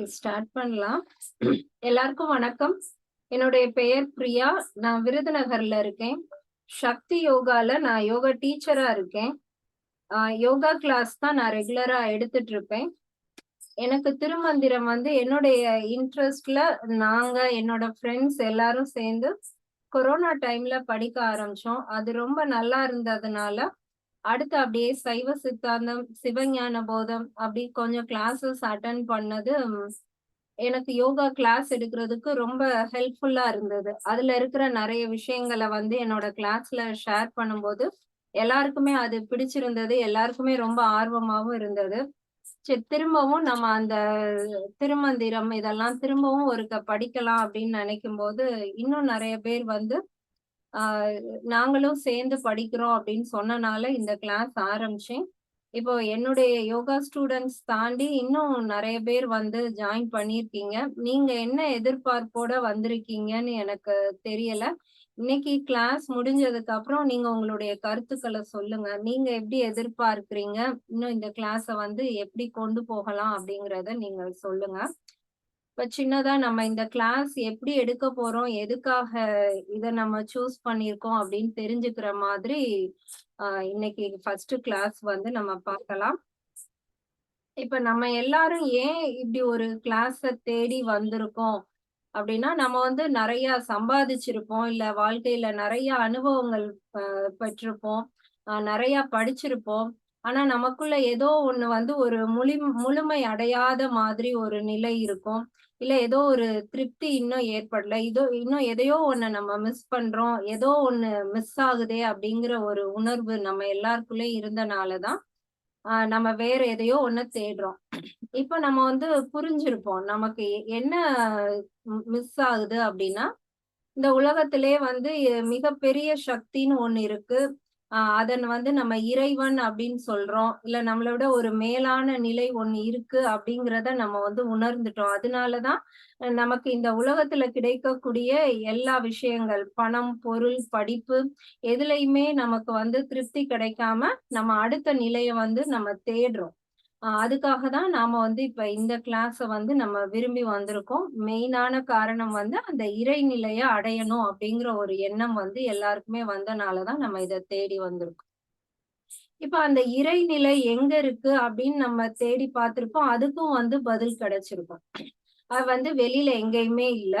Okay start பண்ணலாம். எல்லாருக்கும் வணக்கம். என்னுடைய பெயர் பிரியா. நான் விருதுநகர்ல இருக்கேன். சக்தி யோகால நான் யோகா டீச்சரா இருக்கேன். யோகா கிளாஸ் தான் நான் ரெகுலரா எடுத்துட்டு இருப்பேன் எனக்கு திருமந்திரம் வந்து என்னுடைய இன்ட்ரெஸ்ட்ல நாங்க என்னோட ஃப்ரெண்ட்ஸ் எல்லாரும் சேர்ந்து கொரோனா டைம்ல படிக்க ஆரம்பிச்சோம். அது ரொம்ப நல்லா இருந்ததுனால அடுத்து அப்படியே சைவ சித்தாந்தம் சிவஞான போதம் அப்படி கொஞ்சம் கிளாஸஸ் அட்டன் பண்ணது எனக்கு யோகா கிளாஸ் எடுக்கிறதுக்கு ரொம்ப ஹெல்ப்ஃபுல்லா இருந்தது. அதுல இருக்கிற நிறைய விஷயங்களை வந்து என்னோட கிளாஸ்ல ஷேர் பண்ணும்போது எல்லாருக்குமே அது பிடிச்சிருந்தது எல்லாருக்குமே ரொம்ப ஆர்வமாகவும் இருந்தது. சரி திரும்பவும் நம்ம அந்த திருமந்திரம் இதெல்லாம் திரும்பவும் ஒருக்க படிக்கலாம் அப்படின்னு நினைக்கும் போது இன்னும் நிறைய பேர் வந்து நாங்களும் சேர்ந்து படிக்கிறோம் அப்படின்னு சொன்னனால இந்த கிளாஸ் ஆரம்பிச்சேன். இப்போ என்னுடைய யோகா ஸ்டூடெண்ட்ஸ் தாண்டி இன்னும் நிறைய பேர் வந்து ஜாயின் பண்ணியிருக்கீங்க. நீங்க என்ன எதிர்பார்ப்போட வந்திருக்கீங்கன்னு எனக்கு தெரியல. இன்னைக்கு கிளாஸ் முடிஞ்சதுக்கு அப்புறம் நீங்க உங்களுடைய கருத்துக்களை சொல்லுங்க. நீங்க எப்படி எதிர்பார்க்கிறீங்க? இன்னும் இந்த கிளாஸை வந்து எப்படி கொண்டு போகலாம் அப்படிங்கறத நீங்க சொல்லுங்க. இப்ப சின்னதா நம்ம இந்த கிளாஸ் எப்படி எடுக்க போறோம் எதுக்காக இத நம்ம சூஸ் பண்ணிருக்கோம் அப்படின்னு தெரிஞ்சுக்கிற மாதிரி ஆஹ் இன்னைக்கு ஃபர்ஸ்ட் கிளாஸ் வந்து நம்ம பார்க்கலாம். இப்ப நம்ம எல்லாரும் ஏன் இப்படி ஒரு கிளாஸ தேடி வந்திருக்கோம்? அப்படின்னா நம்ம வந்து நிறைய சம்பாதிச்சிருப்போம் இல்ல வாழ்க்கையில நிறைய அனுபவங்கள் பெற்றிருப்போம் ஆஹ் நிறைய படிச்சிருப்போம். ஆனா நமக்குள்ள ஏதோ ஒண்ணு வந்து ஒரு முழு முழுமை அடையாத மாதிரி ஒரு நிலை இருக்கும். இல்ல ஏதோ ஒரு திருப்தி இன்னும் ஏற்படல. இதோ இன்னும் எதையோ ஒண்ணு நம்ம மிஸ் பண்றோம். ஏதோ ஒண்ணு மிஸ் ஆகுதே அப்படிங்கிற ஒரு உணர்வு நம்ம எல்லாருக்குள்ளயும் இருந்தனாலதான் ஆஹ் நம்ம வேற எதையோ ஒண்ணு தேடுறோம். இப்ப நம்ம வந்து புரிஞ்சிருப்போம் நமக்கு என்ன மிஸ் ஆகுது அப்படின்னா இந்த உலகத்திலே வந்து மிகப்பெரிய சக்தின்னு ஒண்ணு இருக்கு. ஆஹ் அதன் வந்து நம்ம இறைவன் அப்படின்னு சொல்றோம். இல்ல நம்மளை விட ஒரு மேலான நிலை ஒண்ணு இருக்கு அப்படிங்கிறத நம்ம வந்து உணர்ந்துட்டோம். அதனாலதான் நமக்கு இந்த உலகத்துல கிடைக்கக்கூடிய எல்லா விஷயங்கள் பணம் பொருள் படிப்பு எதுலையுமே நமக்கு வந்து திருப்தி கிடைக்காம நம்ம அடுத்த நிலையை வந்து நம்ம தேடுறோம். அதுக்காக தான் நாம வந்து இப்ப இந்த கிளாஸ் வந்து நம்ம விரும்பி வந்திருக்கோம். மெயினான காரணம் வந்து அந்த இறைநிலையை அடையணும் அப்படிங்கிற ஒரு எண்ணம் வந்து எல்லாருக்குமே வந்தனாலதான் நம்ம இதை தேடி வந்திருக்கோம். இப்ப அந்த இறைநிலை எங்க இருக்கு அப்படின்னு நம்ம தேடி பார்த்திருப்போம். அதுக்கும் வந்து பதில் கிடைச்சிருக்கும். அது வந்து வெளியில எங்கேயுமே இல்ல.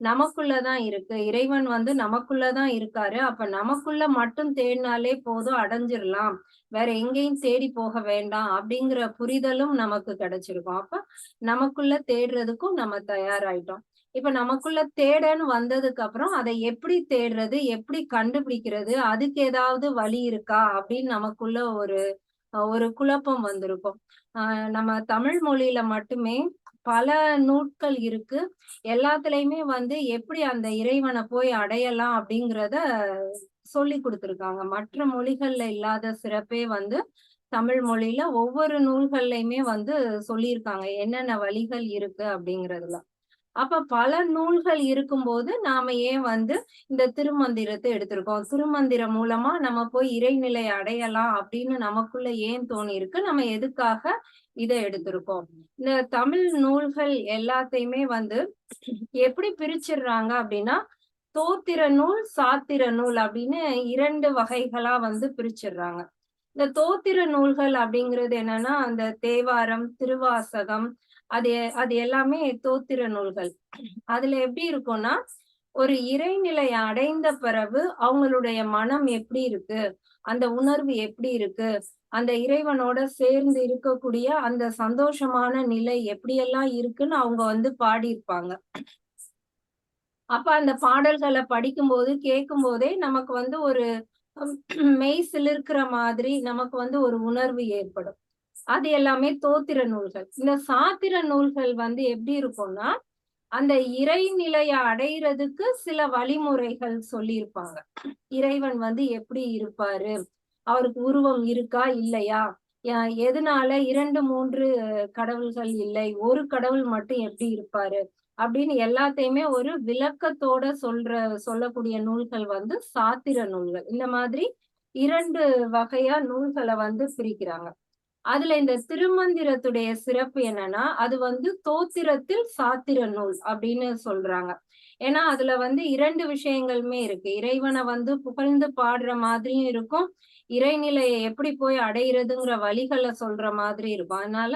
நமக்குள்ளதான் இருக்கு. இறைவன் வந்து நமக்குள்ளதான் இருக்காரு. அப்ப நமக்குள்ள மட்டும் தேடினாலே போதும் அடைஞ்சிடலாம் வேற எங்கேயும் தேடி போக வேண்டாம் அப்படிங்கிற புரிதலும் நமக்கு கிடைச்சிருக்கும். அப்ப நமக்குள்ள தேடுறதுக்கும் நம்ம தயாராயிட்டோம். இப்ப நமக்குள்ள தேடன்னு வந்ததுக்கு அப்புறம் அதை எப்படி தேடுறது எப்படி கண்டுபிடிக்கிறது அதுக்கு ஏதாவது வழி இருக்கா அப்படின்னு நமக்குள்ள ஒரு ஒரு குழப்பம் வந்திருக்கும். ஆஹ் நம்ம தமிழ் மொழியில மட்டுமே பல நூட்கள் இருக்கு. எல்லாத்துலயுமே வந்து எப்படி அந்த இறைவனை போய் அடையலாம் அப்படிங்கிறத சொல்லி கொடுத்திருக்காங்க. மற்ற மொழிகள்ல இல்லாத சிறப்பே வந்து தமிழ் மொழியில ஒவ்வொரு நூல்கள்லயுமே வந்து சொல்லியிருக்காங்க. என்னென்ன வழிகள் இருக்கு அப்படிங்கறதுல. அப்ப பல நூல்கள் இருக்கும்போது நாம ஏன் வந்து இந்த திருமந்திரத்தை எடுத்திருக்கோம்? திருமந்திரம் மூலமா நம்ம போய் இறைநிலை அடையலாம் அப்படின்னு நமக்குள்ள ஏன் தோணி இருக்கு நம்ம எதுக்காக இதை எடுத்திருக்கோம்? இந்த தமிழ் நூல்கள் எல்லாத்தையுமே வந்து எப்படி பிரிச்சிடுறாங்க அப்படின்னா தோத்திர நூல் சாத்திர நூல் அப்படின்னு இரண்டு வகைகளா வந்து பிரிச்சிடுறாங்க. இந்த தோத்திர நூல்கள் அப்படிங்கிறது என்னன்னா அந்த தேவாரம் திருவாசகம் அது அது எல்லாமே தோத்திர நூல்கள். அதுல எப்படி இருக்கும்னா ஒரு இறைநிலை அடைந்த பிறகு அவங்களுடைய மனம் எப்படி இருக்கு? அந்த உணர்வு எப்படி இருக்கு? அந்த இறைவனோட சேர்ந்து இருக்கக்கூடிய அந்த சந்தோஷமான நிலை எப்படியெல்லாம் இருக்குன்னு அவங்க வந்து பாடியிருப்பாங்க. அப்ப அந்த பாடல்களை படிக்கும்போது கேட்கும் போதே நமக்கு வந்து ஒரு மெய் சிலிருக்கிற மாதிரி நமக்கு வந்து ஒரு உணர்வு ஏற்படும். அது எல்லாமே தோத்திர நூல்கள். இந்த சாத்திர நூல்கள் வந்து எப்படி இருக்கும்னா அந்த இறைநிலைய அடையிறதுக்கு சில வழிமுறைகள் சொல்லியிருப்பாங்க. இறைவன் வந்து எப்படி இருப்பாரு? அவருக்கு உருவம் இருக்கா? இல்லையா? எதனால இரண்டு மூன்று கடவுள்கள் இல்லை? ஒரு கடவுள் மட்டும் எப்படி இருப்பாரு? அப்படின்னு எல்லாத்தையுமே ஒரு விளக்கத்தோட சொல்ற சொல்லக்கூடிய நூல்கள் வந்து சாத்திர நூல்கள். இந்த மாதிரி இரண்டு வகையா நூல்களை வந்து பிரிக்கிறாங்க. அதுல இந்த திருமந்திரத்துடைய சிறப்பு என்னன்னா அது வந்து தோத்திரத்தில் சாத்திர நூல் அப்படின்னு சொல்றாங்க. ஏன்னா அதுல வந்து இரண்டு விஷயங்களுமே இருக்கு. இறைவனை வந்து புகழ்ந்து பாடுற மாதிரியும் இருக்கும். இறைநிலையை எப்படி போய் அடையிறதுங்கிற வழிகளை சொல்ற மாதிரி இருக்கும். அதனால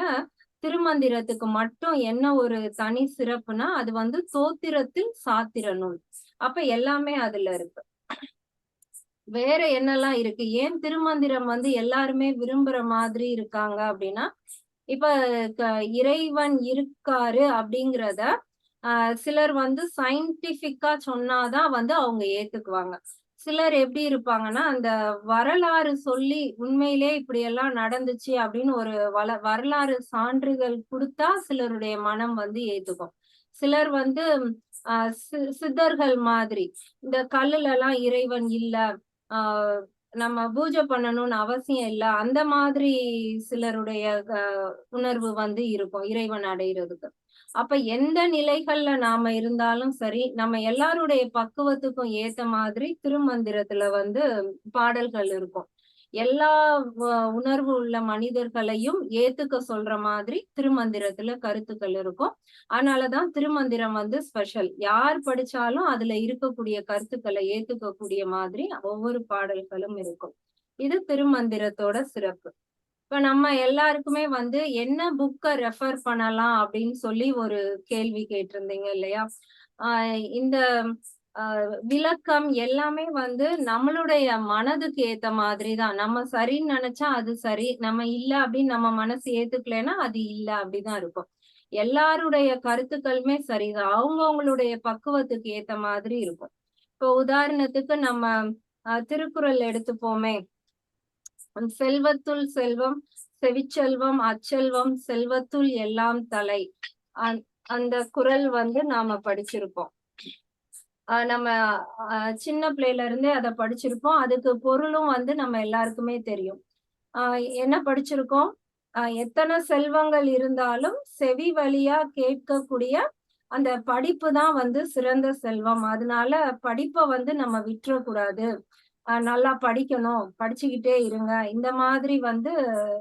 திருமந்திரத்துக்கு மட்டும் என்ன ஒரு தனி சிறப்புனா அது வந்து சோத்திரத்தில் சாத்திர நூல். அப்ப எல்லாமே அதுல இருக்கு. வேற என்னெல்லாம் இருக்கு? ஏன் திருமந்திரம் வந்து எல்லாருமே விரும்புற மாதிரி இருக்காங்க அப்படின்னா இப்ப இறைவன் இருக்காரு அப்படிங்கிறத ஆஹ் சிலர் வந்து சயின்டிபிக்கா சொன்னாதான் வந்து அவங்க ஏத்துக்குவாங்க. சிலர் எப்படி இருப்பாங்கன்னா அந்த வரலாறு சொல்லி உண்மையிலே இப்படி எல்லாம் நடந்துச்சு அப்படின்னு ஒரு வள வரலாறு சான்றுகள் கொடுத்தா சிலருடைய மனம் வந்து ஏத்துக்கும் சிலர் வந்து ஆஹ் சித்தர்கள் மாதிரி இந்த கல்லுல எல்லாம் இறைவன் இல்ல ஆஹ் நம்ம பூஜை பண்ணணும்னு அவசியம் இல்ல அந்த மாதிரி சிலருடைய உணர்வு வந்து இருக்கும் இறைவன் அடைகிறதுக்கு அப்ப எந்த நிலைகள்ல நாம இருந்தாலும் சரி நம்ம எல்லாருடைய பக்குவத்துக்கும் ஏத்த மாதிரி திருமந்திரத்துல வந்து பாடல்கள் இருக்கும். எல்லா உணர்வு உள்ள மனிதர்களையும் ஏத்துக்க சொல்ற மாதிரி திருமந்திரத்துல கருத்துக்கள் இருக்கும். அதனாலதான் திருமந்திரம் வந்து ஸ்பெஷல். யார் படிச்சாலும் அதுல இருக்கக்கூடிய கருத்துக்களை ஏத்துக்கக்கூடிய மாதிரி ஒவ்வொரு பாடல்களும் இருக்கும். இது திருமந்திரத்தோட சிறப்பு. இப்ப நம்ம எல்லாருக்குமே வந்து என்ன புக்கை ரெஃபர் பண்ணலாம் அப்படின்னு சொல்லி ஒரு கேள்வி கேட்டிருந்தீங்க இல்லையா? இந்த விளக்கம் எல்லாமே வந்து நம்மளுடைய மனதுக்கு ஏத்த மாதிரி தான் நம்ம சரின்னு நினைச்சா அது சரி. நம்ம இல்ல அப்படின்னு நம்ம மனசு ஏத்துக்கலைன்னா அது இல்ல அப்படிதான் இருக்கும். எல்லாருடைய கருத்துக்களுமே சரிதான். அவங்கவுங்களுடைய பக்குவத்துக்கு ஏத்த மாதிரி இருக்கும். இப்போ உதாரணத்துக்கு நம்ம திருக்குறள் எடுத்துப்போமே. செல்வத்துள் செல்வம் செவிச்செல்வம் அச்செல்வம் செல்வத்துள் எல்லாம் தலை. அந்த குரல் வந்து நாம படிச்சிருப்போம். நம்ம சின்ன பிள்ளையில இருந்தே அதை படிச்சிருப்போம். அதுக்கு பொருளும் வந்து நம்ம எல்லாருக்குமே தெரியும். ஆஹ் என்ன படிச்சிருக்கோம்? எத்தனை செல்வங்கள் இருந்தாலும் செவி வழியா கேட்கக்கூடிய அந்த படிப்பு தான் வந்து சிறந்த செல்வம். அதனால படிப்பை வந்து நம்ம விட்டுறக்கூடாது. நல்லா படிக்கணும். படிச்சுக்கிட்டே இருங்க. இந்த மாதிரி வந்து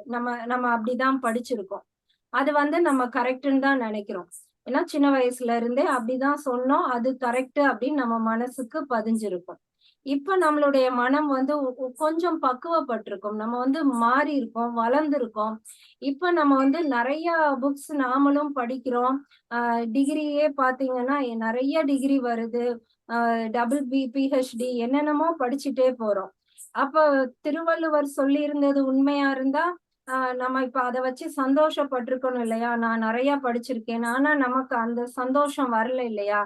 நம்ம நம்ம அப்படிதான் படிச்சிருக்கோம். அது வந்து நம்ம கரெக்டுன்னு தான் நினைக்கிறோம். ஏன்னா சின்ன வயசுல இருந்தே அப்படிதான் சொன்னோம். அது கரெக்ட் அப்படின்னு நம்ம மனசுக்கு பதிஞ்சிருக்கும். இப்ப நம்மளுடைய மனம் வந்து கொஞ்சம் பக்குவப்பட்டிருக்கும். நம்ம வந்து மாறி இருக்கோம் வளர்ந்துருக்கோம். இப்ப நம்ம வந்து நிறைய புக்ஸ் நாமளும் படிக்கிறோம். ஆஹ் டிகிரியே பாத்தீங்கன்னா நிறைய டிகிரி வருது. டபுள் பி பிஹெச்டி என்னென்னமோ படிச்சுட்டே போறோம். அப்ப திருவள்ளுவர் சொல்லி இருந்தது உண்மையா இருந்தா ஆஹ் நம்ம இப்ப அதை வச்சு சந்தோஷப்பட்டிருக்கணும் இல்லையா? நான் நிறைய படிச்சிருக்கேன். ஆனா நமக்கு அந்த சந்தோஷம் வரல இல்லையா?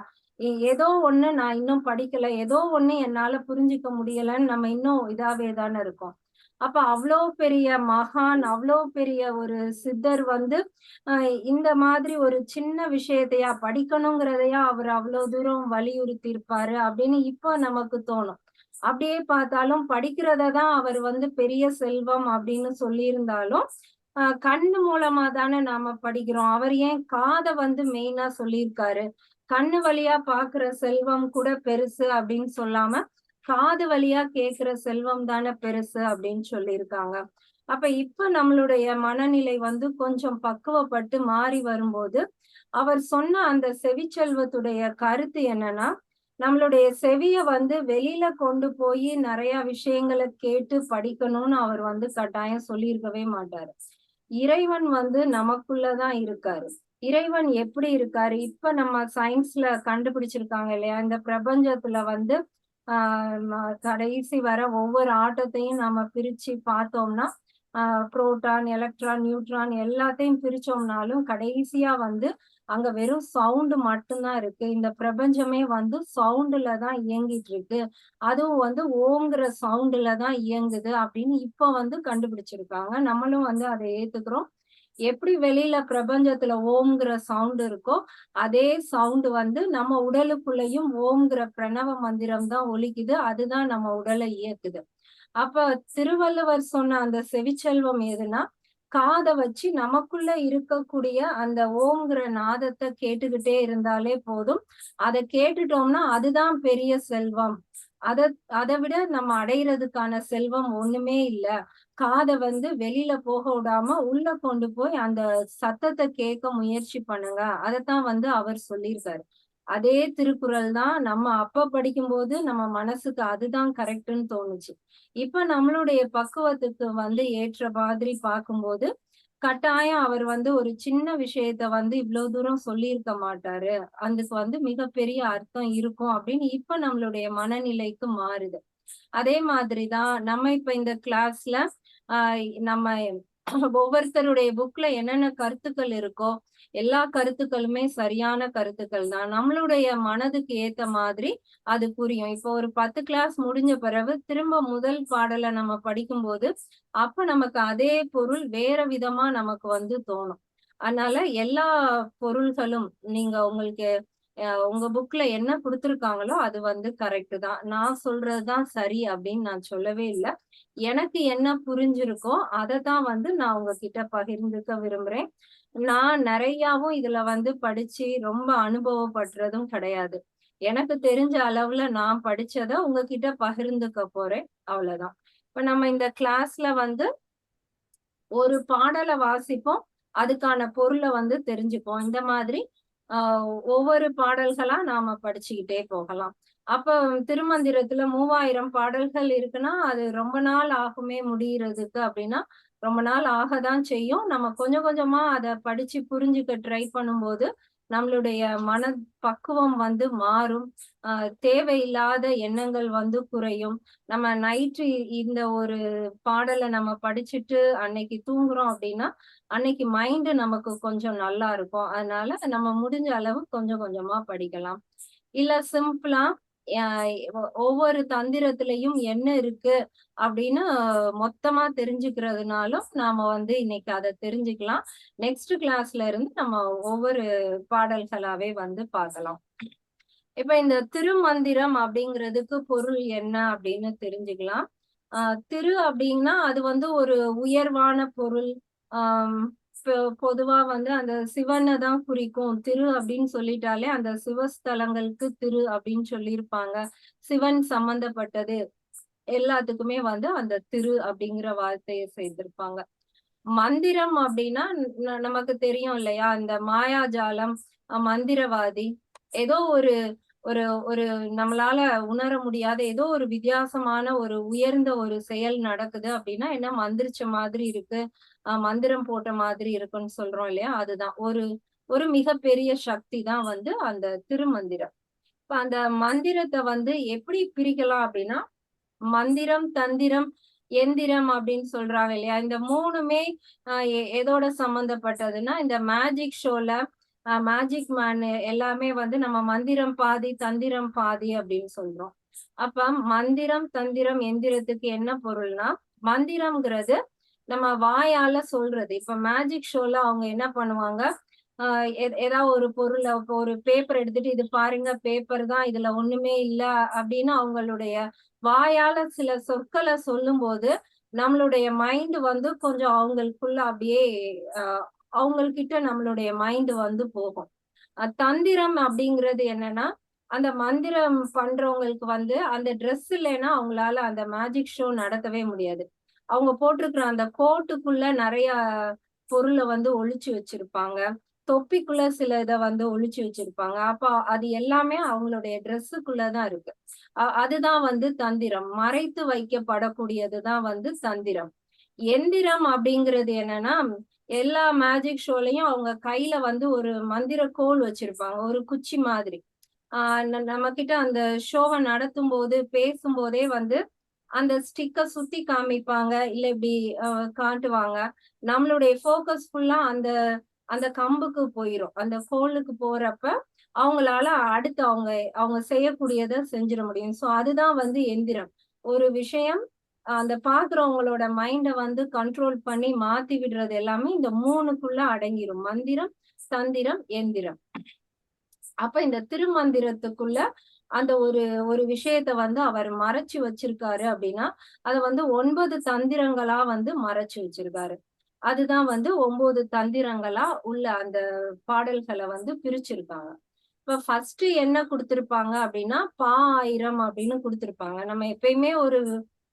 ஏதோ ஒண்ணு நான் இன்னும் படிக்கல. ஏதோ ஒண்ணு என்னால புரிஞ்சுக்க முடியலன்னு நம்ம இன்னும் இதாவே தானே இருக்கோம். அப்ப அவ்வளோ பெரிய மகான் அவ்வளோ பெரிய ஒரு சித்தர் வந்து இந்த மாதிரி ஒரு சின்ன விஷயத்தையா படிக்கணுங்கிறதையா அவர் அவ்வளவு தூரம் வலியுறுத்தி இருப்பாரு அப்படின்னு இப்போ நமக்கு தோணும். அப்படியே பார்த்தாலும் படிக்கிறத தான் அவர் வந்து பெரிய செல்வம் அப்படின்னு சொல்லியிருந்தாலும் ஆஹ் கண்ணு மூலமா தானே நாம படிக்கிறோம். அவர் ஏன் காதை வந்து மெயினா சொல்லியிருக்காரு. கண்ணு வழியா பாக்குற செல்வம் கூட பெருசு அப்படின்னு சொல்லாம காது வழியா கேக்குற செல்வம் தானே பெருசு அப்படின்னு சொல்லியிருக்காங்க. அப்ப இப்ப நம்மளுடைய மனநிலை வந்து கொஞ்சம் பக்குவப்பட்டு மாறி வரும்போது அவர் சொன்ன அந்த செவிச்செல்வத்துடைய கருத்து என்னன்னா நம்மளுடைய செவிய வந்து வெளியில கொண்டு போய் நிறைய விஷயங்களை கேட்டு படிக்கணும்னு அவர் வந்து கட்டாயம் சொல்லியிருக்கவே மாட்டாரு. இறைவன் வந்து நமக்குள்ளதான் இருக்காரு. இறைவன் எப்படி இருக்காரு? இப்ப நம்ம சயின்ஸ்ல கண்டுபிடிச்சிருக்காங்க இல்லையா? இந்த பிரபஞ்சத்துல வந்து கடைசி வர ஒவ்வொரு ஆட்டத்தையும் நம்ம பிரிச்சு பார்த்தோம்னா புரோட்டான் எலக்ட்ரான் நியூட்ரான் எல்லாத்தையும் பிரிச்சோம்னாலும் கடைசியா வந்து அங்க வெறும் சவுண்டு மட்டும்தான் இருக்கு. இந்த பிரபஞ்சமே வந்து சவுண்டுல தான் இயங்கிட்டு இருக்கு. அதுவும் வந்து ஓங்கிற சவுண்டுல தான் இயங்குது அப்படின்னு இப்ப வந்து கண்டுபிடிச்சிருக்காங்க. நம்மளும் வந்து அதை ஏத்துக்கிறோம். எப்படி வெளியில பிரபஞ்சத்துல ஓம்ங்கிற சவுண்ட் இருக்கோ அதே சவுண்ட் வந்து நம்ம உடலுக்குள்ளயும் ஓம்ங்கிற பிரணவ மந்திரம் தான் ஒலிக்குது. அதுதான் நம்ம உடலை இயக்குது. அப்ப திருவள்ளுவர் சொன்ன அந்த செவிச்செல்வம் எதுனா காதை வச்சு நமக்குள்ள இருக்கக்கூடிய அந்த ஓம்ங்கிற நாதத்தை கேட்டுக்கிட்டே இருந்தாலே போதும். அதை கேட்டுட்டோம்னா அதுதான் பெரிய செல்வம். அத அதை விட நம்ம அடையிறதுக்கான செல்வம் ஒண்ணுமே இல்ல. காதை வந்து வெளியில போக விடாம உள்ள கொண்டு போய் அந்த சத்தத்தை கேட்க முயற்சி பண்ணுங்க. அதைத்தான் வந்து அவர் சொல்லியிருக்காரு. அதே திருக்குறள் தான் நம்ம அப்ப படிக்கும்போது நம்ம மனசுக்கு அதுதான் கரெக்டுன்னு தோணுச்சு. இப்ப நம்மளுடைய பக்குவத்துக்கு வந்து ஏற்ற மாதிரி பார்க்கும்போது கட்டாயம் அவர் வந்து ஒரு சின்ன விஷயத்த வந்து இவ்வளவு தூரம் சொல்லியிருக்க மாட்டாரு. அதுக்கு வந்து மிகப்பெரிய அர்த்தம் இருக்கும் அப்படின்னு இப்ப நம்மளுடைய மனநிலைக்கு மாறுது. அதே மாதிரிதான் நம்ம இப்ப இந்த கிளாஸ்ல நம்ம ஒவ்வொருத்தருடைய புக்ல என்னென்ன கருத்துக்கள் இருக்கோ எல்லா கருத்துக்களுமே சரியான கருத்துக்கள் தான் நம்மளுடைய மனதுக்கு ஏத்த மாதிரி அது புரியும். இப்போ ஒரு பத்து கிளாஸ் முடிஞ்ச பிறகு திரும்ப முதல் பாடலை நம்ம படிக்கும்போது அப்ப நமக்கு அதே பொருள் வேற விதமா நமக்கு வந்து தோணும். அதனால எல்லா பொருள்களும் நீங்க உங்களுக்கு உங்க புக்ல என்ன கொடுத்துருக்காங்களோ அது வந்து கரெக்ட் தான். நான் சொல்றதுதான் சரி அப்படின்னு நான் சொல்லவே இல்லை. எனக்கு என்ன புரிஞ்சிருக்கோ அதை தான் வந்து நான் உங்ககிட்ட பகிர்ந்துக்க விரும்புறேன். நான் நிறையாவும் இதுல வந்து படிச்சு ரொம்ப அனுபவப்படுறதும் கிடையாது. எனக்கு தெரிஞ்ச அளவுல நான் படிச்சத உங்ககிட்ட பகிர்ந்துக்க போறேன். அவ்வளவுதான். இப்ப நம்ம இந்த கிளாஸ்ல வந்து ஒரு பாடலை வாசிப்போம். அதுக்கான பொருளை வந்து தெரிஞ்சுப்போம். இந்த மாதிரி ஒவ்வொரு பாடல்களா நாம படிச்சுக்கிட்டே போகலாம். அப்ப திருமந்திரத்துல மூவாயிரம் பாடல்கள் இருக்குன்னா அது ரொம்ப நாள் ஆகுமே முடியறதுக்கு அப்படின்னா ரொம்ப நாள் ஆகதான் செய்யும். நம்ம கொஞ்சம் கொஞ்சமா அதை படிச்சு புரிஞ்சுக்க ட்ரை பண்ணும்போது நம்மளுடைய மன பக்குவம் வந்து மாறும். தேவையில்லாத எண்ணங்கள் வந்து குறையும். நம்ம நைட்டு இந்த ஒரு பாடலை நம்ம படிச்சுட்டு அன்னைக்கு தூங்குறோம் அப்படின்னா அன்னைக்கு மைண்டு நமக்கு கொஞ்சம் நல்லா இருக்கும். அதனால நம்ம முடிஞ்ச அளவு கொஞ்சம் கொஞ்சமா படிக்கலாம். இல்ல சிம்பிளா ஒவ்வொரு தந்திரத்திலையும் என்ன இருக்கு அப்படின்னு மொத்தமா தெரிஞ்சுக்கிறதுனாலும் நாம வந்து இன்னைக்கு அதை தெரிஞ்சுக்கலாம். நெக்ஸ்ட் கிளாஸ்ல இருந்து நம்ம ஒவ்வொரு பாடல்களாவே வந்து பார்க்கலாம். இப்ப இந்த திருமந்திரம் அப்படிங்கிறதுக்கு பொருள் என்ன அப்படின்னு தெரிஞ்சுக்கலாம். ஆஹ் திரு அப்படின்னா அது வந்து ஒரு உயர்வான பொருள். ஆஹ் பொதுவா வந்து அந்த சிவனை தான் குறிக்கும். திரு அப்படின்னு சொல்லிட்டாலே அந்த சிவஸ்தலங்களுக்கு திரு அப்படின்னு சொல்லியிருப்பாங்க. சிவன் சம்பந்தப்பட்டது எல்லாத்துக்குமே வந்து அந்த திரு அப்படிங்கிற வார்த்தையை செய்திருப்பாங்க மந்திரம் அப்படின்னா நமக்கு தெரியும் இல்லையா? இந்த மாயாஜாலம் மந்திரவாதி ஏதோ ஒரு ஒரு ஒரு நம்மளால உணர முடியாத ஏதோ ஒரு வித்தியாசமான ஒரு உயர்ந்த ஒரு செயல் நடக்குது அப்படின்னா என்ன? மந்திரிச்ச மாதிரி இருக்கு. மந்திரம் போட்ட மாதிரி இருக்குன்னு சொல்றோம் இல்லையா? அதுதான். ஒரு ஒரு மிகப்பெரிய சக்தி தான் வந்து அந்த திருமந்திரம். இப்ப அந்த மந்திரத்தை வந்து எப்படி பிரிக்கலாம் அப்படின்னா மந்திரம் தந்திரம் எந்திரம் அப்படின்னு சொல்றாங்க இல்லையா? இந்த மூணுமே எதோட சம்பந்தப்பட்டதுன்னா இந்த மேஜிக் ஷோல மேஜிக் மேன் எல்லாமே வந்து நம்ம மந்திரம் பாதி தந்திரம் பாதி அப்படின்னு சொல்றோம். அப்ப மந்திரம் தந்திரம் எந்திரத்துக்கு என்ன பொருள்னா மந்திரம்ங்கிறது நம்ம வாயால சொல்றது. இப்ப மேஜிக் ஷோல அவங்க என்ன பண்ணுவாங்க? ஏதாவது ஒரு பொருளை ஒரு பேப்பர் எடுத்துட்டு இது பாருங்க பேப்பர் தான் இதுல ஒண்ணுமே இல்ல அப்படின்னு அவங்களுடைய வாயால சில சொற்களை சொல்லும் போது நம்மளுடைய மைண்ட் வந்து கொஞ்சம் அவங்களுக்குள்ள அப்படியே அவங்கள்கிட்ட நம்மளுடைய மைண்ட் வந்து போகும். தந்திரம் அப்படிங்கிறது என்னன்னா அந்த மந்திரம் பண்றவங்களுக்கு வந்து அந்த ட்ரெஸ் இல்லைன்னா அவங்களால அந்த மேஜிக் ஷோ நடத்தவே முடியாது. அவங்க போட்டிருக்கிற அந்த கோட்டுக்குள்ள நிறைய பொருளை வந்து ஒழிச்சு வச்சிருப்பாங்க. தொப்பிக்குள்ள சில இதை வந்து ஒழிச்சு வச்சிருப்பாங்க. அப்ப அது எல்லாமே அவங்களுடைய ட்ரெஸ்ஸுக்குள்ளதான் இருக்கு. அதுதான் வந்து தந்திரம். மறைத்து வைக்கப்படக்கூடியதுதான் வந்து தந்திரம். எந்திரம் அப்படிங்கிறது என்னன்னா எல்லா மேஜிக் ஷோலையும் அவங்க கையில வந்து ஒரு மந்திர கோல் வச்சிருப்பாங்க. ஒரு குச்சி மாதிரி. ஆஹ் நம்ம கிட்ட அந்த ஷோவை நடத்தும் போது பேசும்போதே வந்து அந்த ஸ்டிக்க சுத்தி காமிப்பாங்க இல்ல இப்படி காட்டுவாங்க. நம்மளுடைய ஃபோக்கஸ் ஃபுல்லா அந்த அந்த கம்புக்கு போயிரும். அந்த கோலுக்கு போறப்ப அவங்களால அடுத்து அவங்க அவங்க செய்யக்கூடியதை செஞ்சிட முடியும். சோ அதுதான் வந்து எந்திரம். ஒரு விஷயம் அந்த பாக்குறவங்களோட மைண்ட வந்து கண்ட்ரோல் பண்ணி மாத்தி விடுறது எல்லாமே இந்த மூணுக்குள்ள அடங்கிரும். மந்திரம் தந்திரம் எந்திரம். அப்ப இந்த திருமந்திரத்துக்குள்ள அந்த ஒரு ஒரு விஷயத்த வந்து அவர் மறைச்சு வச்சிருக்காரு அப்படின்னா அதை வந்து ஒன்பது தந்திரங்களா வந்து மறைச்சு வச்சிருக்காரு. அதுதான் வந்து ஒன்பது தந்திரங்களா உள்ள அந்த பாடல்களை வந்து பிரிச்சிருக்காங்க. இப்ப ஃபர்ஸ்ட் என்ன கொடுத்திருப்பாங்க அப்படின்னா பா ஆயிரம் அப்படின்னு கொடுத்திருப்பாங்க. நம்ம எப்பயுமே ஒரு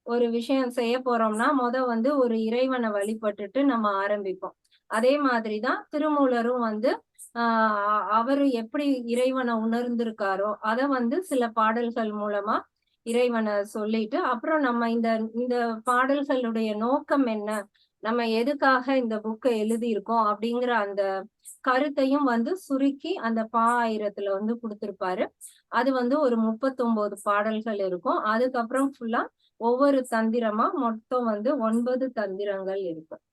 ஒரு விஷயம் செய்ய போறோம்னா முத வந்து ஒரு இறைவனை வழிபட்டுட்டு நம்ம ஆரம்பிப்போம். அதே மாதிரிதான் திருமூலரும் வந்து ஆஹ் அவரு எப்படி இறைவனை உணர்ந்திருக்காரோ அத வந்து சில பாடல்கள் மூலமா இறைவனை சொல்லிட்டு அப்புறம் நம்ம இந்த இந்த பாடல்களுடைய நோக்கம் என்ன? நம்ம எதுக்காக இந்த புக்கை எழுதியிருக்கோம்? அப்படிங்கிற அந்த கருத்தையும் வந்து சுருக்கி அந்த பா ஆயிரத்துல வந்து கொடுத்திருப்பாரு. அது வந்து ஒரு முப்பத்தொன்பது பாடல்கள் இருக்கும். அதுக்கப்புறம் ஃபுல்லா ஒவ்வொரு தந்திரமா மொத்தம் வந்து ஒன்பது தந்திரங்கள் இருக்கும்.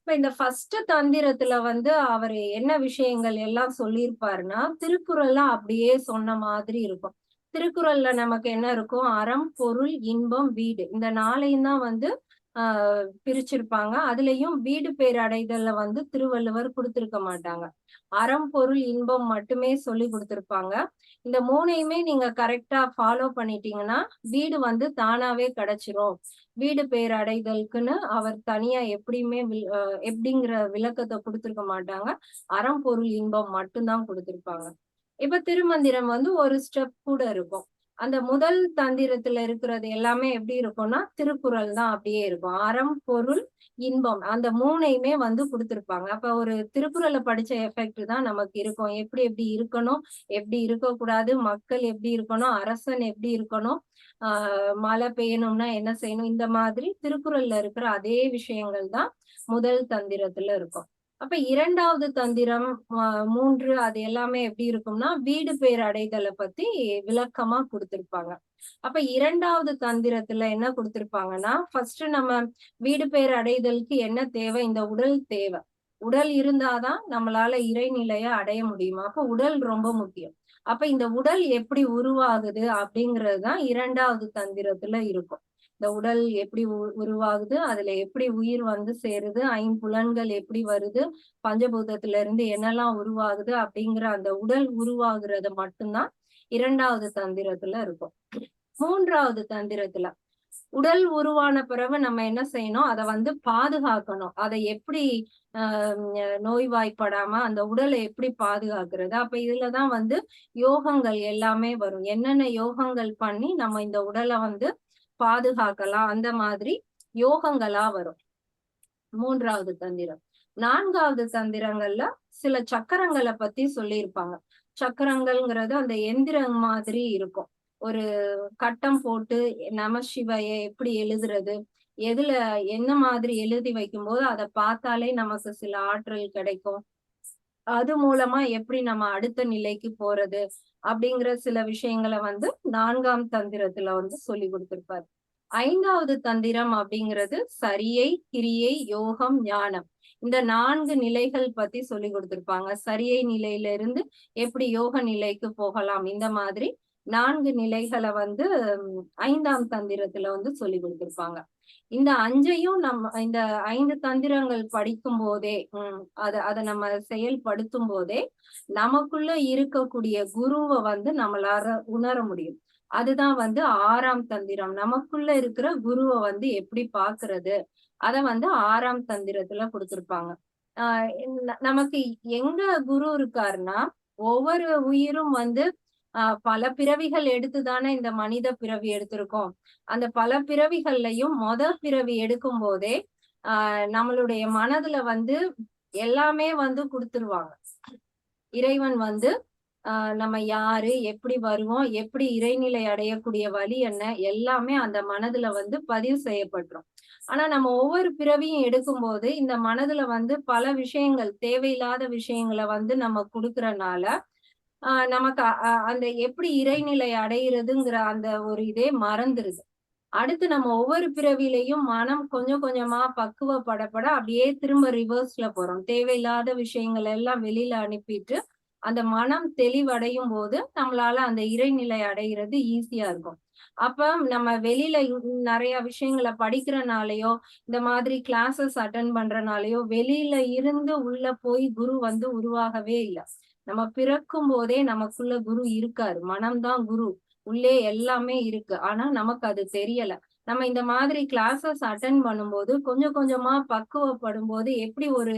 இப்ப இந்த ஃபர்ஸ்ட் தந்திரத்துல வந்து அவர் என்ன விஷயங்கள் எல்லாம் சொல்லியிருப்பாருன்னா திருக்குறள்ல அப்படியே சொன்ன மாதிரி இருக்கும். திருக்குறள்ல நமக்கு என்ன இருக்கும்? அறம் பொருள் இன்பம் வீடு. இந்த நாளையும் தான் வந்து ஆஹ் பிரிச்சிருப்பாங்க. அதுலயும் வீடு பேர் அடைதல்ல வந்து திருவள்ளுவர் கொடுத்திருக்க மாட்டாங்க. அறம் பொருள் இன்பம் மட்டுமே சொல்லி கொடுத்திருப்பாங்க. இந்த மூணையுமே நீங்க கரெக்டா ஃபாலோ பண்ணிட்டீங்கன்னா வீடு வந்து தானாவே கிடைச்சிரும். வீடு பேர் அடைதலுக்குன்னு அவர் தனியா எப்படியுமே எப்படிங்கிற விளக்கத்தை கொடுத்திருக்க மாட்டாங்க. அறம் பொருள் இன்பம் மட்டும்தான் கொடுத்திருப்பாங்க. இப்ப திருமந்திரம் வந்து ஒரு ஸ்டெப் கூட இருக்கும். அந்த முதல் தந்திரத்துல இருக்கிறது எல்லாமே எப்படி இருக்கும்னா திருக்குறள் தான் அப்படியே இருக்கும். அறம் பொருள் இன்பம். அந்த மூணையுமே வந்து கொடுத்துருப்பாங்க. அப்ப ஒரு திருக்குறளை படிச்ச எஃபெக்ட் தான் நமக்கு இருக்கும். எப்படி எப்படி இருக்கணும் எப்படி இருக்கக்கூடாது மக்கள் எப்படி இருக்கணும் அரசன் எப்படி இருக்கணும் ஆஹ் மழை பெய்யணும்னா என்ன செய்யணும்? இந்த மாதிரி திருக்குறள்ல இருக்கிற அதே விஷயங்கள் தான் முதல் தந்திரத்துல இருக்கும். அப்ப இரண்டாவது தந்திரம் மூன்று அது எல்லாமே எப்படி இருக்கும்னா வீடு பேர் அடைதலை பத்தி விளக்கமா கொடுத்திருப்பாங்க. அப்ப இரண்டாவது தந்திரத்துல என்ன கொடுத்திருப்பாங்கன்னா ஃபர்ஸ்ட் நம்ம வீடு பேர் அடைதலுக்கு என்ன தேவை? இந்த உடல் தேவை. உடல் இருந்தாதான் நம்மளால இறைநிலைய அடைய முடியுமா? அப்ப உடல் ரொம்ப முக்கியம். அப்ப இந்த உடல் எப்படி உருவாகுது அப்படிங்கறதுதான் இரண்டாவது தந்திரத்துல இருக்கும். இந்த உடல் எப்படி உருவாகுது அதுல எப்படி உயிர் வந்து சேருது ஐம்புலன்கள் எப்படி வருது பஞ்சபூதத்துல இருந்து என்னெல்லாம் உருவாகுது அப்படிங்கிற அந்த உடல் உருவாகுறது மட்டும்தான் இரண்டாவது தந்திரத்துல இருக்கும். மூன்றாவது தந்திரத்துல உடல் உருவான பிறகு நம்ம என்ன செய்யணும்? அதை வந்து பாதுகாக்கணும். அதை எப்படி ஆஹ் நோய்வாய்ப்படாம அந்த உடலை எப்படி பாதுகாக்கிறது? அப்ப இதுலதான் வந்து யோகங்கள் எல்லாமே வரும். என்னென்ன யோகங்கள் பண்ணி நம்ம இந்த உடலை வந்து பாதுகாக்கலாம். அந்த மாதிரி யோகங்களா வரும். மூன்றாவது தந்திரம். நான்காவது தந்திரங்கள்ல சில சக்கரங்களை பத்தி சொல்லியிருப்பாங்க. சக்கரங்கள்ங்கிறது அந்த எந்திரம் மாதிரி இருக்கும். ஒரு கட்டம் போட்டு நம சிவைய எப்படி எழுதுறது எதுல என்ன மாதிரி எழுதி வைக்கும் போது அதை பார்த்தாலே நமக்கு சில ஆற்றல் கிடைக்கும். அது மூலமா எப்படி நம்ம அடுத்த நிலைக்கு போறது அப்படிங்கிற சில விஷயங்களை வந்து நான்காம் தந்திரத்துல வந்து சொல்லி கொடுத்திருப்பாரு. ஐந்தாவது தந்திரம் அப்படிங்கிறது சரியை கிரியை யோகம் ஞானம். இந்த நான்கு நிலைகள் பத்தி சொல்லி கொடுத்திருப்பாங்க. சரியை நிலையில இருந்து எப்படி யோக நிலைக்கு போகலாம்? இந்த மாதிரி நான்கு நிலைகளை வந்து ஐந்தாம் தந்திரத்துல வந்து சொல்லி கொடுத்திருப்பாங்க. இந்த அஞ்சையும் நம்ம இந்த ஐந்து தந்திரங்கள் படிக்கும் போதே உம் அத அதை நம்ம செயல்படுத்தும் போதே நமக்குள்ள இருக்கக்கூடிய குருவை வந்து நம்மளால உணர முடியும். அதுதான் வந்து ஆறாம் தந்திரம். நமக்குள்ள இருக்கிற குருவை வந்து எப்படி பாக்குறது? அத வந்து ஆறாம் தந்திரத்துல கொடுத்திருப்பாங்க. ஆஹ் நமக்கு எங்க குரு இருக்காருன்னா ஒவ்வொரு உயிரும் வந்து ஆஹ் பல பிறவிகள் எடுத்துதானே இந்த மனித பிறவி எடுத்திருக்கோம். அந்த பல பிறவிகள்லையும் மொத பிறவி எடுக்கும் போதே ஆஹ் நம்மளுடைய மனதுல வந்து எல்லாமே வந்து கொடுத்துருவாங்க. இறைவன் வந்து ஆஹ் நம்ம யாரு எப்படி வருவோம் எப்படி இறைநிலை அடையக்கூடிய வழி என்ன எல்லாமே அந்த மனதுல வந்து பதிவு செய்யப்பட்டுரும். ஆனா நம்ம ஒவ்வொரு பிறவியும் எடுக்கும்போது இந்த மனதுல வந்து பல விஷயங்கள் தேவையில்லாத விஷயங்களை வந்து நம்ம கொடுக்கறனால ஆஹ் நமக்கு அந்த எப்படி இறைநிலை அடையிறதுங்கிற அந்த ஒரு இதே மறந்துருது. அடுத்து நம்ம ஒவ்வொரு பிறவிலையும் மனம் கொஞ்சம் கொஞ்சமா பக்குவப்படப்பட அப்படியே திரும்ப ரிவர்ஸ்ல போறோம். தேவையில்லாத விஷயங்கள் எல்லாம் வெளியில அனுப்பிட்டு அந்த மனம் தெளிவடையும் போது நம்மளால அந்த இறைநிலை அடைகிறது ஈஸியா இருக்கும். அப்ப நம்ம வெளியில நிறைய விஷயங்களை படிக்கிறனாலயோ இந்த மாதிரி கிளாஸஸ் அட்டன் பண்றனாலயோ வெளியில இருந்து உள்ள போய் குரு வந்து உருவாகவே இல்லை. நம்ம பிறக்கும் போதே நமக்குள்ள குரு இருக்காரு. மனம்தான் குரு. உள்ளே எல்லாமே இருக்கு. ஆனா நமக்கு அது தெரியல. நம்ம இந்த மாதிரி கிளாஸஸ் அட்டன் பண்ணும்போது கொஞ்சம் கொஞ்சமா பக்குவப்படும் போது எப்படி ஒரு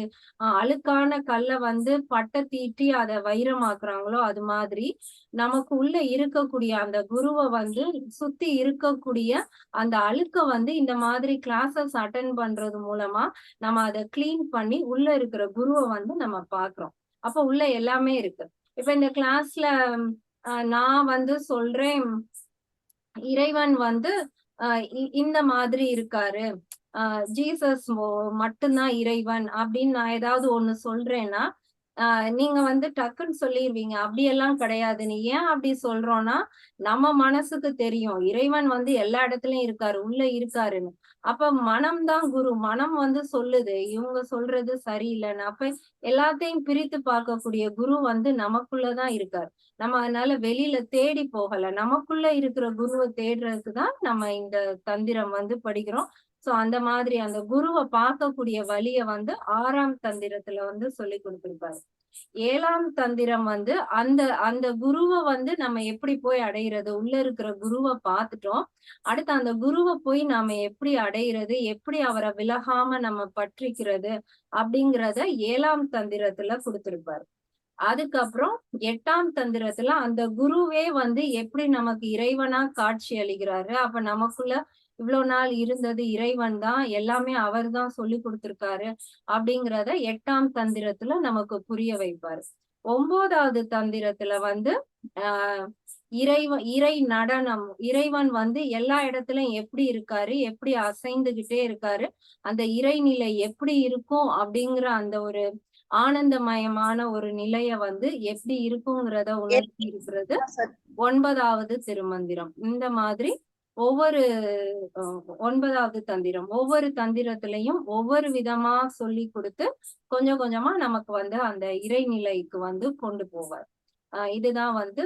அழுக்கான கல்லை வந்து பட்டை தீட்டி அதை வைரமாக்குறாங்களோ அது மாதிரி நமக்கு உள்ள இருக்கக்கூடிய அந்த குருவை வந்து சுத்தி இருக்கக்கூடிய அந்த அழுக்க வந்து இந்த மாதிரி கிளாஸஸ் அட்டன் பண்றது மூலமா நம்ம அதை கிளீன் பண்ணி உள்ள இருக்கிற குருவை வந்து நம்ம பாக்குறோம் அப்ப உள்ள எல்லாமே இருக்கு. இப்ப இந்த கிளாஸ்ல நான் வந்து சொல்றேன். இறைவன் வந்து ஆஹ் இ- இந்த மாதிரி இருக்காரு. ஆஹ் ஜீசஸ் மட்டும்தான் இறைவன் அப்படின்னு நான் ஏதாவது ஒண்ணு சொல்றேன்னா ஆஹ் நீங்க வந்து டக்குன்னு சொல்லிடுவீங்க அப்படியெல்லாம் கிடையாது. நீ ஏன் அப்படி சொல்றோம்னா நம்ம மனசுக்கு தெரியும். இறைவன் வந்து எல்லா இடத்துலயும் இருக்காரு. உள்ள இருக்காருன்னு. அப்ப மனம்தான் குரு. மனம் வந்து சொல்லுது இவங்க சொல்றது சரியில்லைன்னு. அப்ப எல்லாத்தையும் பிரித்து பார்க்கக்கூடிய குரு வந்து நமக்குள்ளதான் இருக்காரு. நம்ம அதனால வெளியில தேடி போகல. நமக்குள்ள இருக்கிற குருவை தேடுறதுக்கு தான் நம்ம இந்த தந்திரம் வந்து படிக்கிறோம். சோ அந்த மாதிரி அந்த குருவை பார்க்கக்கூடிய வழிய வந்து ஆறாம் தந்திரத்துல வந்து சொல்லி கொடுத்திருப்பாரு. ஏழாம் தந்திரம் வந்து அந்த அந்த குருவை வந்து நம்ம எப்படி போய் அடையிறது? உள்ள இருக்கிற குருவை பார்த்துட்டோம். அடுத்து அந்த குருவை போய் நாம எப்படி அடையிறது? எப்படி அவரை விலகாம நம்ம பற்றிக்கிறது? அப்படிங்கிறத ஏழாம் தந்திரத்துல கொடுத்திருப்பாரு. அதுக்கப்புறம் எட்டாம் தந்திரத்துல அந்த குருவே வந்து எப்படி நமக்கு இறைவனா காட்சி அளிக்கிறாரு? அப்ப நமக்குள்ள இவ்வளவு நாள் இருந்தது இறைவன் தான் எல்லாமே அவர் தான் சொல்லி கொடுத்திருக்காரு அப்படிங்கிறத எட்டாம் தந்திரத்துல நமக்கு புரிய வைப்பாரு. ஒன்பதாவது தந்திரத்துல வந்து ஆஹ் இறைவன் இறை நடனம் இறைவன் வந்து எல்லா இடத்துலயும் எப்படி இருக்காரு எப்படி அசைந்துகிட்டே இருக்காரு அந்த இறைநிலை எப்படி இருக்கும் அப்படிங்கிற அந்த ஒரு ஆனந்தமயமான ஒரு நிலைய வந்து எப்படி இருக்குங்கிறத உணர்த்தி இருக்கிறது ஒன்பதாவது திருமந்திரம். இந்த மாதிரி ஒவ்வொரு ஒன்பதாவது தந்திரம். ஒவ்வொரு தந்திரத்திலையும் ஒவ்வொரு விதமா சொல்லி கொடுத்து கொஞ்சம் கொஞ்சமா நமக்கு வந்து அந்த இறைநிலைக்கு வந்து கொண்டு போவார். ஆஹ் இதுதான் வந்து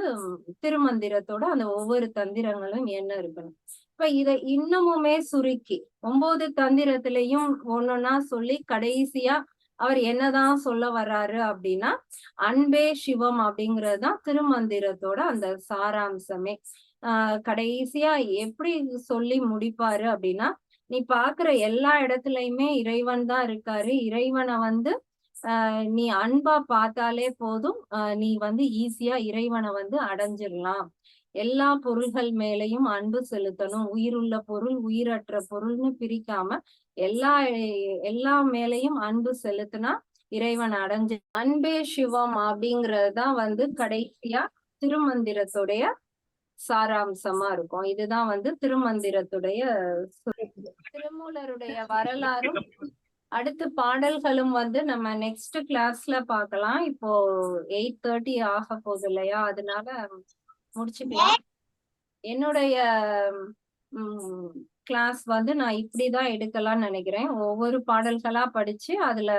திருமந்திரத்தோட அந்த ஒவ்வொரு தந்திரங்களும் என்ன இருக்கணும் இப்ப இதை இன்னமுமே சுருக்கி ஒன்பது தந்திரத்திலையும் ஒன்னொன்னா சொல்லி கடைசியா அவர் என்னதான் சொல்ல வர்றாரு அப்படின்னா அன்பே சிவம் அப்படிங்கறதுதான் திருமந்திரத்தோட அந்த சாராம்சமே. ஆஹ் கடைசியா எப்படி சொல்லி முடிப்பாரு அப்படின்னா நீ பாக்குற எல்லா இடத்துலயுமே இறைவன் தான் இருக்காரு. இறைவனை வந்து ஆஹ் நீ அன்பா பார்த்தாலே போதும். ஆஹ் நீ வந்து ஈஸியா இறைவனை வந்து அடைஞ்சிடலாம். எல்லா பொருள்கள் மேலையும் அன்பு செலுத்தணும். உயிருள்ள பொருள் உயிரற்ற பொருள்னு பிரிக்காம எல்லா எல்லா மேலையும் அன்பு செலுத்தினா இறைவன் அடைஞ்சு அன்பே சிவம் அப்படிங்கறதுதான் வந்து கடைசியா திருமந்திரத்துடைய சாராம்சமா இருக்கும். இதுதான் வந்து திருமந்திரத்துடைய திருமூலருடைய வரலாறும் அடுத்து பாடல்களும் வந்து நம்ம நெக்ஸ்ட் கிளாஸ்ல பார்க்கலாம். இப்போ எயிட் தேர்ட்டி ஆக போகுது இல்லையா? அதனால முடிச்சுக்கலாம். என்னுடைய கிளாஸ் வந்து நான் இப்படிதான் எடுக்கலாம்னு நினைக்கிறேன். ஒவ்வொரு பாடல்களா படிச்சு அதுல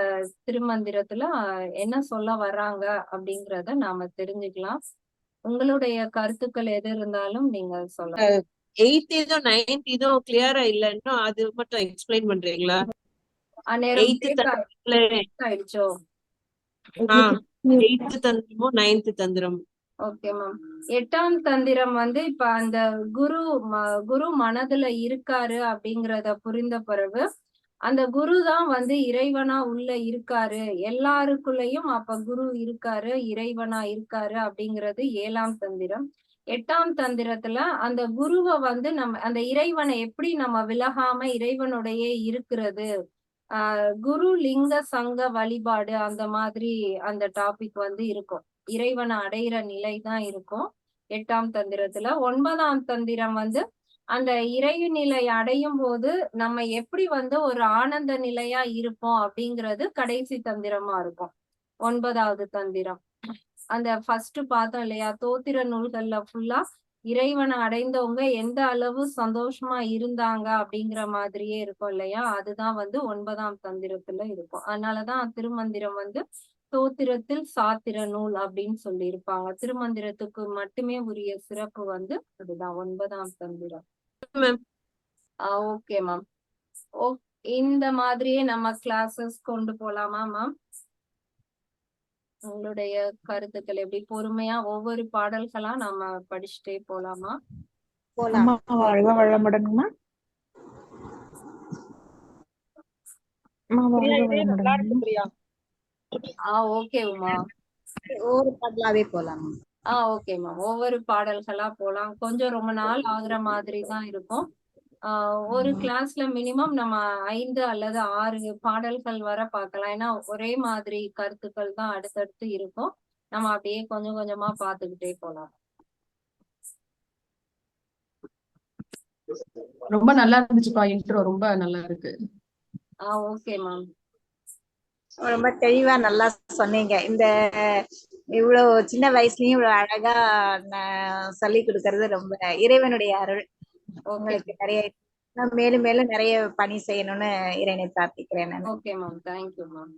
திருமந்திரத்துல என்ன சொல்ல வர்றாங்க அப்படிங்கறத நாம தெரிஞ்சுக்கலாம். உங்களுடைய கருத்துக்கள் எது இருந்தாலும் நீங்க சொல்லலாம் எயித் இதும் நைன்த் இதும் கிளியரா இல்லைன்னா அது மட்டும் எக்ஸ்பிளைன் பண்றீங்களா? ஆயிடுச்சோ? எயித்து தந்திரமும் நைன்த் தந்திரம். Okay ma'am. எட்டாம் தந்திரம் வந்து இப்ப அந்த குரு குரு மனதுல இருக்காரு அப்படிங்கறத புரிந்த பிறகு அந்த குரு தான் வந்து இறைவனா உள்ள இருக்காரு. எல்லாருக்குள்ளயும் அப்ப குரு இருக்காரு இறைவனா இருக்காரு அப்படிங்கிறது ஏழாம் தந்திரம். எட்டாம் தந்திரத்துல அந்த குருவை வந்து நம்ம அந்த இறைவனை எப்படி நம்ம விலகாம இறைவனுடைய இருக்கிறது? ஆஹ் குரு லிங்க சங்க வழிபாடு அந்த மாதிரி அந்த டாபிக் வந்து இருக்கும். இறைவனை அடையிற நிலை தான் இருக்கும் எட்டாம் தந்திரத்துல. ஒன்பதாம் தந்திரம் வந்து அந்த இறைவு நிலை அடையும் போது நம்ம எப்படி வந்து ஒரு ஆனந்த நிலையா இருப்போம் அப்படிங்கிறது கடைசி தந்திரமா இருக்கும். ஒன்பதாவது தந்திரம். அந்த ஃபர்ஸ்ட் பார்த்தோம் இல்லையா? தோத்திர நூல்கள்ல ஃபுல்லா இறைவனை அடைந்தவங்க எந்த அளவு சந்தோஷமா இருந்தாங்க அப்படிங்கிற மாதிரியே இருக்கும் இல்லையா? அதுதான் வந்து ஒன்பதாம் தந்திரத்துல இருக்கும். அதனாலதான் திருமந்திரம் வந்து தோத்திரத்தில் சாத்திர நூல் அப்படின்னு சொல்லி இருப்பாங்க திருமந்திரத்துக்கு மட்டுமே உரிய சிறப்பு வந்து அதுதான் ஒன்பதாம் தந்திரம். மேம் ஓகே மேம் ஓ இந்த மாதிரியே நம்ம கிளாஸஸ் கொண்டு போலாமா மேம் உங்களுடைய கருத்துக்கள் எப்படி? பொறுமையா ஒவ்வொரு பாடல்களா நம்ம படிச்சுட்டே போலாமா? போலாமா. வாழ்க வளமுடனுமா ஆ ஓகே உமா. ஒரு பாடலாவே போலாம் ஆ ஓகே மேம். ஒவ்வொரு பாடல்களா போலாம். கொஞ்சம் ரொம்ப நாள் ஆகுற மாதிரி தான் இருக்கும். ஒரு கிளாஸ்ல மினிமம் நம்ம ஐந்து அல்லது ஆறு பாடல்கள் வர பார்க்கலாம். ஏன்னா ஒரே மாதிரி கருத்துக்கள் தான் அடுத்தடுத்து இருக்கும். நம்ம அப்படியே கொஞ்சம் கொஞ்சமா பார்த்துக்கிட்டே போலாம். ரொம்ப நல்லா இருந்துச்சுப்பா இன்ட்ரோ ரொம்ப நல்லா இருக்கு. Ah okay ma'am. ரொம்ப தெளிவா நல்லா சொன்னீங்க. இந்த இவ்வளவு சின்ன வயசுலயும் இவ்வளவு அழகா சொல்லி கொடுக்கறது ரொம்ப இறைவனுடைய அருள். உங்களுக்கு நிறைய மேலும் மேலும் நிறைய பணி செய்யணும்னு இறைவனை பிரார்த்திக்கிறேன். நான் ஓகே மேம். Thank you ma'am.